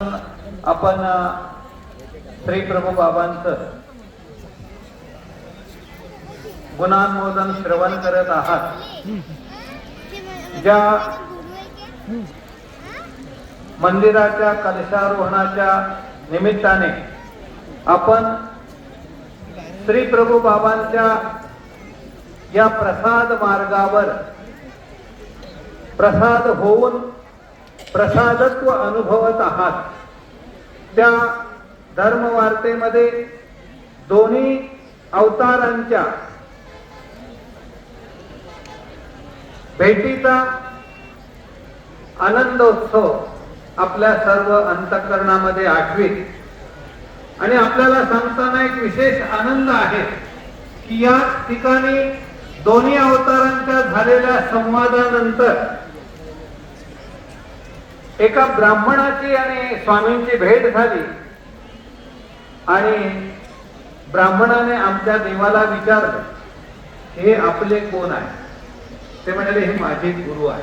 आपण श्री प्रभू बाबांचं गुणांमोदन श्रवण करत आहात. ज्या मंदिराच्या कलशारोहणाच्या निमित्ताने आपण श्री प्रभू बाबांच्या या प्रसाद मार्गावर प्रसाद होऊन प्रसादत्व अनुभवत आहात. त्या धर्मवार्तेमध्ये दोन्ही अवतारांच्या भेटीचा आनंदोत्सव आपल्या सर्व अंतकरणामध्ये आठवीत आणि आपल्याला सांगताना एक विशेष आनंद आहे की या ठिकाणी दोन्ही अवतारांच्या झालेल्या संवादानंतर एका ब्राह्मणाची आणि स्वामींची भेट झाली. आणि ब्राह्मणाने आमच्या देवाला विचारलं हे आपले कोण आहे? ते म्हणाले हे माझे गुरु आहे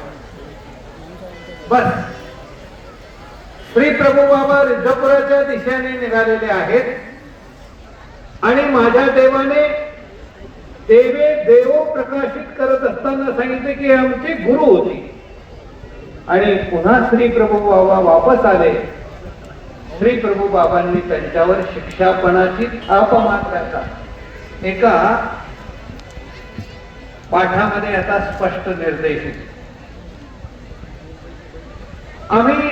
बस. श्री प्रभू बाबा रिद्धपुराच्या दिशेने निघालेले आहेत. आणि माझ्या देवाने देवे देव प्रकाशित करत असताना सांगितले की हे आमचे गुरु होते. आणि पुन्हा श्री प्रभू बाबा वापस आले. श्री प्रभू बाबांनी त्यांच्यावर शिक्षापणाची थाप मारल्याचा. एका पाठामध्ये याचा स्पष्ट निर्देश आम्ही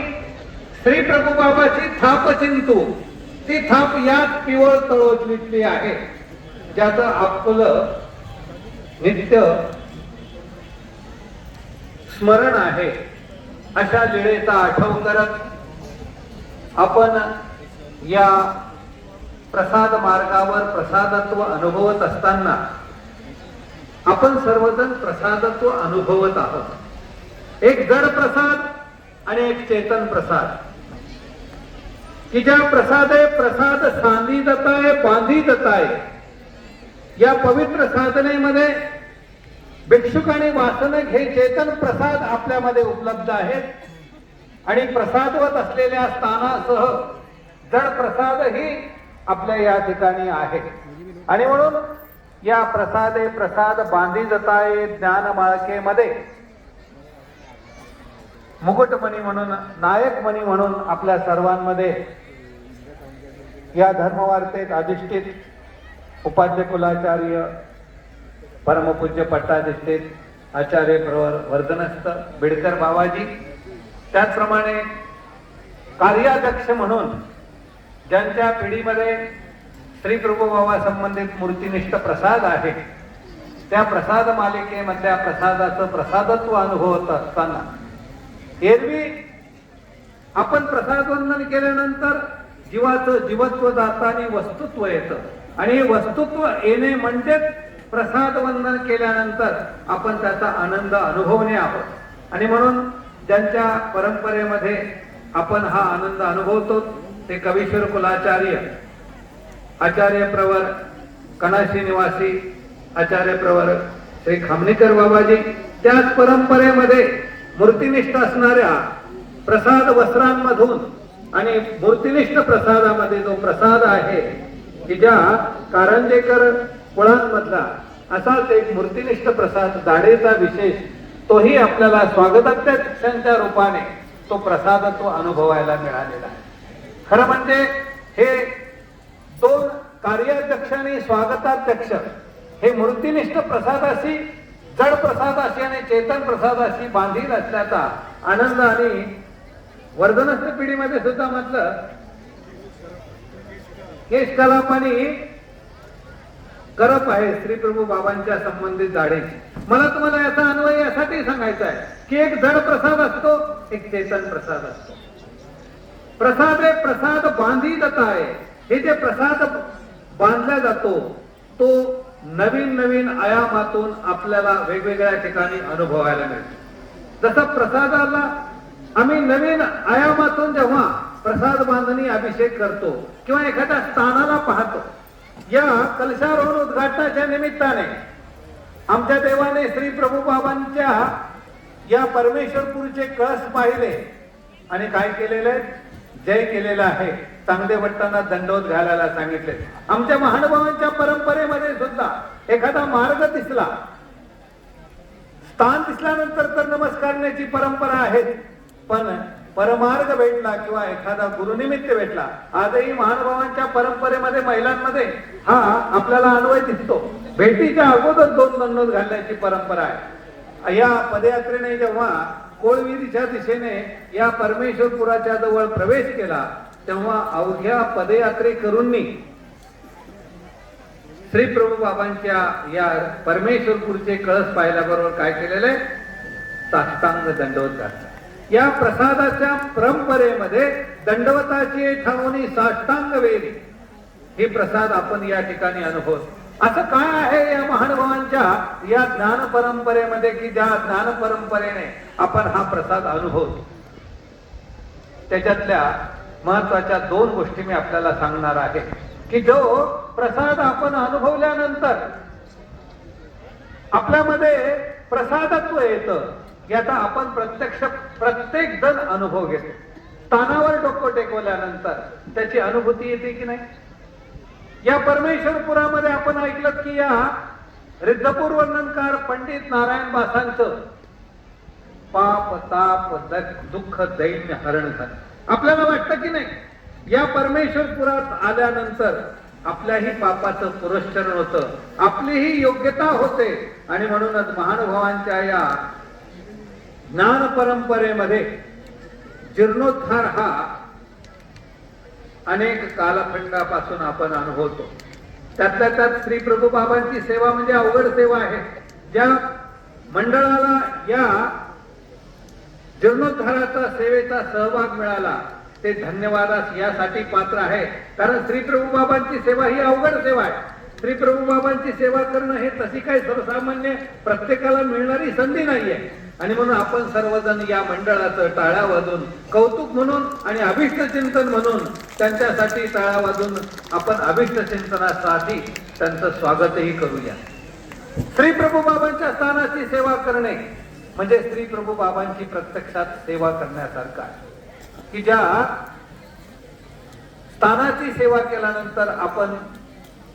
श्री प्रभू बाबाची थाप चिंतू. ती थाप याच पिवळ तळोतलीतली आहे. ज्याचं आपलं नित्य स्मरण आहे. अशा लिळेचा आठव करत आपण या प्रसाद मार्गावर प्रसादत्व अनुभवत असताना आपण सर्वजण प्रसादत्व अनुभवत आहोत. एक जड प्रसाद आणि एक चेतन प्रसाद. की ज्या प्रसादे प्रसाद सांधी जाताय बांधी जाताय या पवित्र साधनेमध्ये भिक्षुक आणि वासनक हे चेतन प्रसाद आपल्यामध्ये उपलब्ध आहेत. आणि प्रसादवत असलेल्या स्थानासह जड प्रसादही आपल्या या ठिकाणी आहे. आणि म्हणून या प्रसादे प्रसाद बांधी जताये ज्ञान माळकेमध्ये मुकुटमणी म्हणून नायकमणी म्हणून आपल्या सर्वांमध्ये या धर्मवार्तेत अधिष्ठित उपाध्य कुलाचार्य परमपूज्य पट्टाधिष्ठित आचार्य प्रवर वर्धनस्थ बिडकर बाबाजी. त्याचप्रमाणे कार्याध्यक्ष म्हणून ज्यांच्या पिढीमध्ये श्री प्रभू संबंधित मूर्तीनिष्ठ प्रसाद आहे त्या प्रसाद मालिकेमधल्या प्रसादाचं प्रसादत्व अनुभवत असताना एरवी आपण प्रसाद वंदन केल्यानंतर जीवाचं जीवत्व जातं आणि वस्तुत्व येतं. आणि हे वस्तुत्व येणे म्हणजेच प्रसाद वंदन केल्यानंतर आपण त्याचा आनंद अनुभवणे आहोत. आणि म्हणून ज्यांच्या परंपरेमध्ये आपण हा आनंद अनुभवतो ते कवीश्वर कुलाचार्य आचार्य प्रवर कणाशी निवासी आचार्य प्रवर श्री खामणेकर बाबाजी त्याच परंपरेमध्ये मूर्तिनिष्ठ असणाऱ्या प्रसाद वस्त्रांमधून आणि मूर्तिनिष्ठ प्रसादामध्ये जो प्रसाद आहे की ज्या कारंजेकर कुळांमधला असाच एक मूर्तिनिष्ठ प्रसाद दाढेचा विशेष तोही आपल्याला स्वागताध्यक्षांच्या रूपाने तो प्रसाद तो अनुभवायला मिळालेला आहे. खरं म्हणजे हे दोन कार्याध्यक्ष आणि स्वागताध्यक्ष हे मूर्तिनिष्ठ प्रसादाशी जड प्रसादाशी आणि चेतन प्रसादाशी बांधील असल्याचा आनंद आणि वर्धनस्थ पिढीमध्ये सुद्धा म्हटलं केश कलाप आणि करप आहे श्री प्रभू बाबांच्या संबंधित झाडेची मला तुम्हाला याचा अन्वय यासाठी सांगायचा आहे की एक जड प्रसाद असतो एक चेतन प्रसाद असतो. प्रसाद रे प्रसाद बांधी जात आहे हे जे प्रसाद बांधला जातो तो नवीन नवीन आयामातून आपल्याला वेगवेगळ्या ठिकाणी अनुभवायला मिळतो. जसा प्रसादाला आम्ही नवीन आयामातून जेव्हा प्रसाद बांधणी अभिषेक करतो किंवा एखाद्या स्थानाला पाहतो या कलशारोहण उद्घाटनाच्या निमित्ताने आमच्या देवाने श्री प्रभू बाबांच्या या परमेश्वरपूरचे कळस पाहिले आणि काय केलेले? जय केलेला आहे. चांगले भट्टांना दंडवत घालायला सांगितले. आमच्या महानुभावांच्या परंपरेमध्ये सुद्धा एखादा मार्ग दिसला. स्थान दिसल्यानंतर तर नमस्कारण्याची परंपरा आहे पण परमार्ग भेटला किंवा एखादा गुरुनिमित्त भेटला आजही महानुभावांच्या परंपरेमध्ये महिलांमध्ये हा आपल्याला अन्वय दिसतो. भेटीच्या अगोदर दोन दंडोत घालण्याची परंपरा आहे. या पदयात्रेने जेव्हा कोळविरीच्या दिशेने या परमेश्वरपुराच्या जवळ प्रवेश केला तेव्हा अवघ्या पदयात्रेकरूंनी श्री प्रभू बाबांच्या या परमेश्वरपूरचे कळस पाहिल्याबरोबर काय केलेले साष्टांग दंडवत घातला या प्रसादाच्या परंपरेमध्ये दंडवताची ठावणी साष्टांग वेली हे प्रसाद आपण या ठिकाणी अनुभव. असं काय आहे या महानुभावांच्या या ज्ञान परंपरेमध्ये की ज्या ज्ञान परंपरेने आपण हा प्रसाद अनुभव? त्याच्यातल्या महत्त्वाच्या दोन गोष्टी मी आपल्याला सांगणार आहे. की जो प्रसाद आपण अनुभवल्यानंतर आपल्यामध्ये प्रसादत्व येतं याचा आपण प्रत्यक्ष प्रत्येक जण अनुभव घेतो. स्थानावर डोकं टेकवल्यानंतर त्याची अनुभूती येते की नाही? या परमेश्वरपुरामध्ये आपण ऐकलं की या रिद्धपूर वर्णनकार पंडित नारायण बासांचं पाप ताप दुःख दैन्य हरण झालं. आपल्याला वाटतं की नाही? या परमेश्वरपुरात आल्यानंतर आपल्याही पापाचं पुरस्करण होतं. आपलीही योग्यता होते. आणि म्हणूनच महानुभावांच्या या ज्ञान परंपरेमध्ये जीर्णोद्धार हा अनेक कालखंडापासून आपण अनुभवतो. त्यातल्या त्यात श्री प्रभूबाबांची सेवा म्हणजे अवघड सेवा आहे. ज्या मंडळाला या जीर्णोद्धाराचा सेवेचा सहभाग मिळाला ते धन्यवादास यासाठी पात्र आहे. कारण श्री प्रभू बाबांची सेवा ही अवघड सेवा आहे. श्री प्रभू बाबांची सेवा करणं हे तशी काही सर्वसामान्य प्रत्येकाला मिळणारी संधी नाहीये. आणि म्हणून आपण सर्वजण या मंडळाचं टाळ्या वाजून कौतुक म्हणून आणि अभिष्ट चिंतन म्हणून त्यांच्यासाठी टाळ्या वाजून आपण अभिष्ट चिंतनासाठी त्यांचं स्वागतही करूया. श्री प्रभू बाबांच्या स्थानाची सेवा करणे म्हणजे श्री प्रभू बाबांची प्रत्यक्षात सेवा करण्यासारखं आहे. की ज्या स्थानाची सेवा केल्यानंतर आपण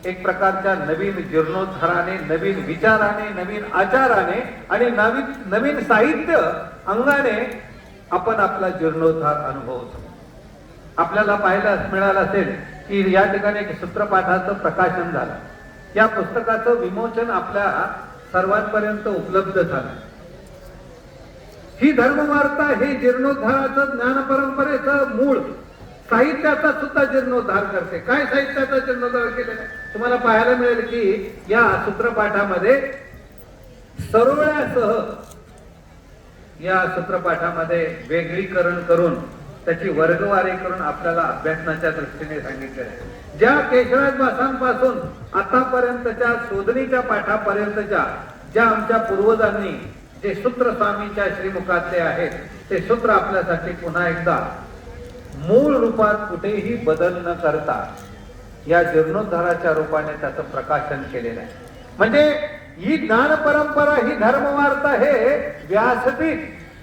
एक प्रकारच्या नवीन जीर्णोद्धाराने नवीन विचाराने नवीन आचाराने आणि नवीन नवीन साहित्य अंगाने आपण आपला जीर्णोद्धार अनुभवतो आपल्याला पाहायला मिळालं असेल की या ठिकाणी एक सूत्रपाठाचं प्रकाशन झालं. या पुस्तकाचं विमोचन आपल्या सर्वांपर्यंत उपलब्ध झालं. ही धर्मवार्ता हे जीर्णोद्धाराचं ज्ञान परंपरेचं मूळ. साहित्याचा सुद्धा जीर्णोद्धार करते. काय साहित्याचा जीर्णोद्धार केलेला तुम्हाला पाहायला मिळेल की या सूत्रपाठामध्ये सरोळ्यासह या सूत्रपाठामध्ये वेगळीकरण करून त्याची वर्गवारी करून आपल्याला अभ्यासनाच्या दृष्टीने सांगितले ज्या केशराज वासांपासून आतापर्यंतच्या शोधणीच्या पाठापर्यंतच्या ज्या आमच्या पूर्वजांनी जे सूत्र स्वामीच्या श्रीमुखातले आहेत ते सूत्र आपल्यासाठी पुन्हा एकदा मूळ रूपात कुठेही बदल न करता या जीर्णोद्धाराच्या रूपाने त्याचं प्रकाशन केलेलं आहे. म्हणजे ही ज्ञान परंपरा ही धर्मवार्ता हे व्यासपीठ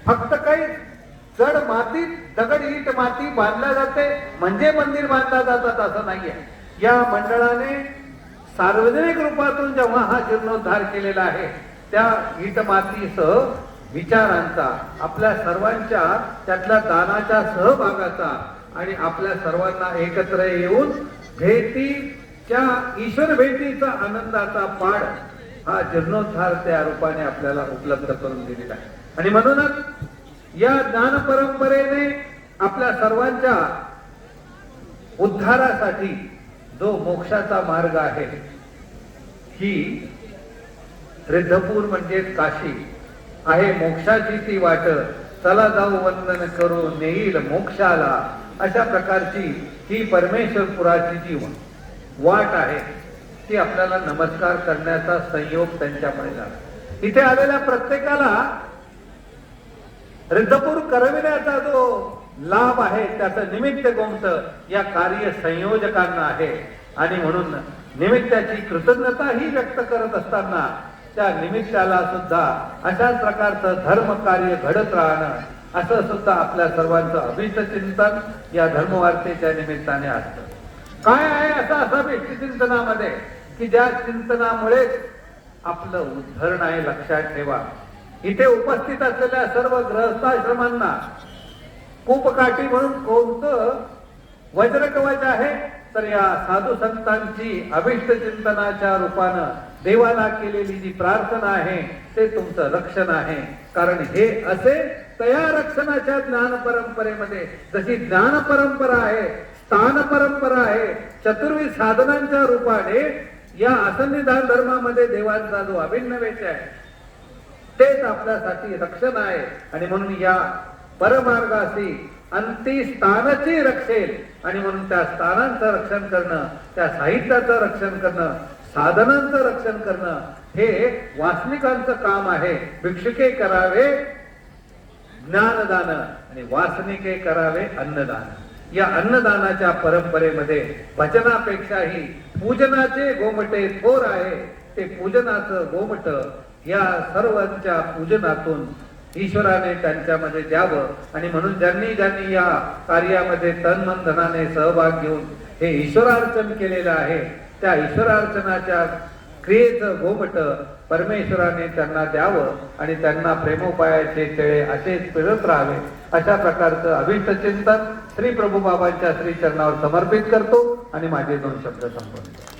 फक्त काही जड मातीत दगड इट माती बांधल्या जाते म्हणजे मंदिर बांधला जातात असं नाहीये. या मंडळाने सार्वजनिक रूपातून जेव्हा हा जीर्णोद्धार केलेला आहे त्या ईटमातीसह विचारांचा आपल्या सर्वांच्या त्यातल्या दानाच्या सहभागाचा आणि आपल्या सर्वांना एकत्र येऊन भेटीच्या ईश्वर भेटीचा आनंदाचा पाड हा जीर्णोद्धार त्या रूपाने आपल्याला उपलब्ध करून दिलेला आहे. आणि म्हणूनच या ज्ञान परंपरेने आपल्या सर्वांच्या उद्धारासाठी जो मोक्षाचा मार्ग आहे ही रिद्धपूर म्हणजे काशी. आहे मोक्षाची ती वाट. चला जाऊ वंदन करू नेईल मोक्षाला. अशा प्रकारची ही परमेश्वरपुराची जी वाट आहे. ती आपल्याला नमस्कार करण्याचा संयोग त्यांच्यामुळे झाला. इथे आलेल्या प्रत्येकाला रिद्धपूर करविण्याचा जो लाभ आहे त्याचं निमित्त गोमत या कार्य संयोजकांना आहे. आणि म्हणून निमित्ताची कृतज्ञता ही व्यक्त करत असताना त्या निमित्ताला सुद्धा अशाच प्रकारचं धर्म कार्य घडत राहणं असं सुद्धा आपल्या सर्वांचं अभिष्ट चिंतन या धर्मवार्तेच्या निमित्ताने असतं. काय आहे असं असं अभिष्ट चिंतनामध्ये? की ज्या चिंतनामुळे आपलं उद्धरण आहे लक्षात ठेवा. इथे उपस्थित असलेल्या सर्व ग्रहस्थाश्रमांना कूपकाठी म्हणून कोणतं वज्रकवच आहे? तर या साधू संतांची अभिष्ट चिंतनाच्या रूपानं देवाला केलेली जी प्रार्थना आहे ते तुमचं रक्षण आहे. कारण हे असे तया रक्षणाच्या ज्ञान परंपरेमध्ये जशी ज्ञान परंपरा आहे स्थान परंपरा आहे चतुर्वी साधनांच्या रूपाने या असंविधान धर्मामध्ये देवांचा जो अभिन्न वेच आहे तेच आपल्यासाठी रक्षण आहे. आणि म्हणून या परमार्गाशी अंती स्थानाची रक्षेल. आणि म्हणून त्या स्थानांचं रक्षण करणं त्या साहित्याचं रक्षण करणं साधनांचं रक्षण करणं हे वासनिकांचं काम आहे. भिक्षुके करावे ज्ञानदान आणि वासनिके करावे अन्नदान. या अन्नदानाच्या परंपरेमध्ये भजनापेक्षाही पूजनाचे गोमटे थोर आहे. ते पूजनाचं गोमट या सर्वांच्या पूजनातून ईश्वराने त्यांच्यामध्ये द्यावं आणि म्हणून ज्यांनी ज्यांनी या कार्यामध्ये तन मन धनाने सहभाग घेऊन हे ईश्वरार्चन केलेलं आहे त्या ईश्वरार्चनाच्या क्रियेचं घोमट परमेश्वराने त्यांना द्यावं आणि त्यांना प्रेमोपायाचे तळे असेच फिरत राहावे. अशा प्रकारचं अभिष्ट चिंतन श्री प्रभू बाबांच्या श्री चरणावर समर्पित करतो आणि माझे दोन शब्द संपवतो.